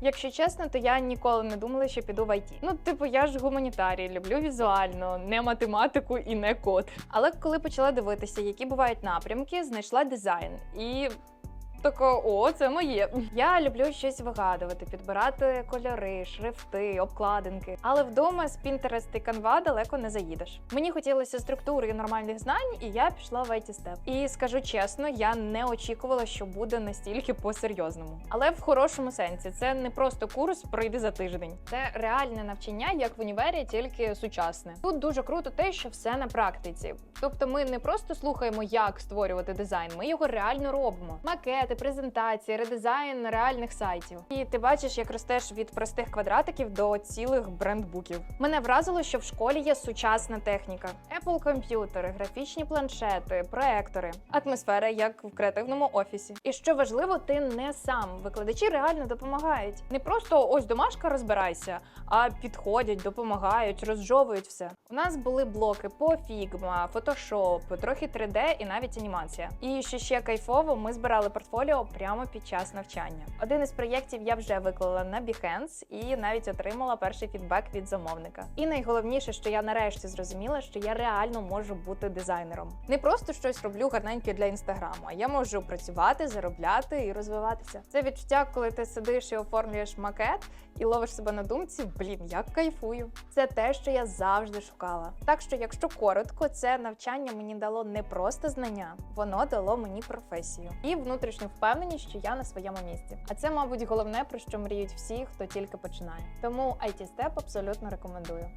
Якщо чесно, то я ніколи не думала, що піду в IT. Ну, типу, я ж гуманітарій, люблю візуально, не математику і не код. Але коли почала дивитися, які бувають напрямки, знайшла дизайн і. Така, о, це моє. Я люблю щось вигадувати, підбирати кольори, шрифти, обкладинки. Але вдома з Pinterest і Canva далеко не заїдеш. Мені хотілося структури і нормальних знань, і я пішла в IT Step. І скажу чесно, я не очікувала, що буде настільки по-серйозному. Але в хорошому сенсі це не просто курс пройди за тиждень. Це реальне навчання, як в універі, тільки сучасне. Тут дуже круто те, що все на практиці. Тобто, ми не просто слухаємо, як створювати дизайн, ми його реально робимо. Макети, презентації, редизайн реальних сайтів. І ти бачиш, як ростеш від простих квадратиків до цілих брендбуків. Мене вразило, що в школі є сучасна техніка: Apple комп'ютери, графічні планшети, проектори, атмосфера, як в креативному офісі. І що важливо, ти не сам. Викладачі реально допомагають. Не просто ось домашка розбирайся, а підходять, допомагають, розжовують все. У нас були блоки по Figma, Photoshop, трохи 3D і навіть анімація. І що ще кайфово, ми збирали портфоліо прямо під час навчання. Один із проєктів я вже виклала на Behance і навіть отримала перший фідбек від замовника. І найголовніше, що я нарешті зрозуміла, що я реально можу бути дизайнером. Не просто щось роблю гарненьке для інстаграму, я можу працювати, заробляти і розвиватися. Це відчуття, коли ти сидиш і оформлюєш макет і ловиш себе на думці, блін, як кайфую. Це те, що я завжди шукала. Так що, якщо коротко, це навчання мені дало не просто знання, воно дало мені професію і внутрішню впевненість, що я на своєму місці. А це, мабуть, головне про що мріють всі, хто тільки починає. Тому IT Step абсолютно рекомендую.